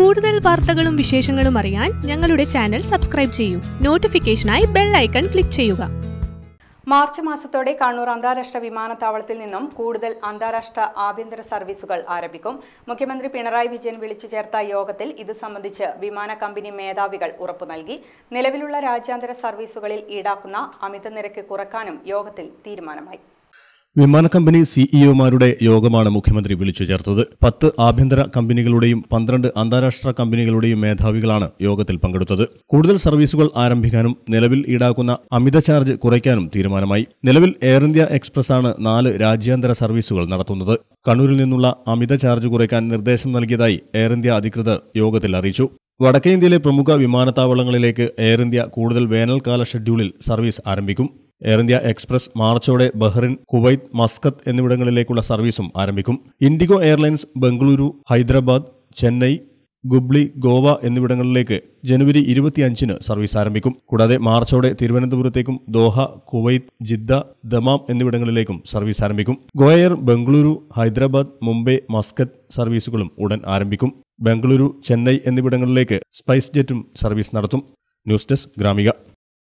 കൂടുതൽ വാർത്തകളും വിശേഷങ്ങളും അറിയാൻ ഞങ്ങളുടെ ചാനൽ സബ്സ്ക്രൈബ് ചെയ്യൂ. നോട്ടിഫിക്കേഷനായി ബെൽ ഐക്കൺ ക്ലിക്ക് ചെയ്യുക. മാർച്ച് മാസത്തോടെ കണ്ണൂർ അന്താരാഷ്ട്ര വിമാനത്താവളത്തിൽ നിന്നും കൂടുതൽ അന്താരാഷ്ട്ര ആഭ്യന്തര സർവീസുകൾ ആരംഭിക്കും. മുഖ്യമന്ത്രി പിണറായി വിജയൻ വിളിച്ചു ചേർത്ത യോഗത്തിൽ ഇത് സംബന്ധിച്ച് വിമാന കമ്പനി മേധാവികൾ ഉറപ്പു നൽകി. നിലവിലുള്ള രാജ്യാന്തര സർവീസുകളിൽ ഈടാക്കുന്ന അമിത നിരക്ക് കുറക്കാനും യോഗത്തിൽ തീരുമാനമായി. വിമാന കമ്പനി സിഇഒമാരുടെ യോഗമാണ് മുഖ്യമന്ത്രി വിളിച്ചു ചേർത്തത്. പത്ത് ആഭ്യന്തര കമ്പനികളുടെയും പന്ത്രണ്ട് അന്താരാഷ്ട്ര കമ്പനികളുടെയും മേധാവികളാണ് യോഗത്തിൽ പങ്കെടുത്തത്. കൂടുതൽ സർവീസുകൾ ആരംഭിക്കാനും നിലവിൽ ഈടാക്കുന്ന അമിത ചാർജ് കുറയ്ക്കാനും തീരുമാനമായി. നിലവിൽ എയർ ഇന്ത്യ എക്സ്പ്രസ് ആണ് നാല് രാജ്യാന്തര സർവീസുകൾ നടത്തുന്നത്. കണ്ണൂരിൽ നിന്നുള്ള അമിത ചാർജ് കുറയ്ക്കാൻ നിർദ്ദേശം നൽകിയതായി എയർ ഇന്ത്യ അധികൃതർ യോഗത്തിൽ അറിയിച്ചു. വടക്കേ ഇന്ത്യയിലെ പ്രമുഖ വിമാനത്താവളങ്ങളിലേക്ക് എയർ ഇന്ത്യ കൂടുതൽ വേനൽക്കാല ഷെഡ്യൂളിൽ സർവീസ് ആരംഭിക്കും. എയർ ഇന്ത്യ എക്സ്പ്രസ് മാർച്ചോടെ ബഹ്റിൻ കുവൈത്ത് മസ്കത്ത് എന്നിവിടങ്ങളിലേക്കുള്ള സർവീസും ആരംഭിക്കും. ഇൻഡിഗോ എയർലൈൻസ് ബംഗളൂരു ഹൈദരാബാദ് ചെന്നൈ ഗുബ്ലി ഗോവ എന്നിവിടങ്ങളിലേക്ക് ജനുവരി ഇരുപത്തിയഞ്ചിന് സർവീസ് ആരംഭിക്കും. കൂടാതെ മാർച്ചോടെ തിരുവനന്തപുരത്തേക്കും ദോഹ കുവൈത്ത് ജിദ്ദ ദമാം എന്നിവിടങ്ങളിലേക്കും സർവീസ് ആരംഭിക്കും. ഗോയർ ബംഗളൂരു ഹൈദരാബാദ് മുംബൈ മസ്കത്ത് സർവീസുകളും ഉടൻ ആരംഭിക്കും. ബംഗളൂരു ചെന്നൈ എന്നിവിടങ്ങളിലേക്ക് സ്പൈസ് ജെറ്റും സർവീസ് നടത്തും. News desk Gramika.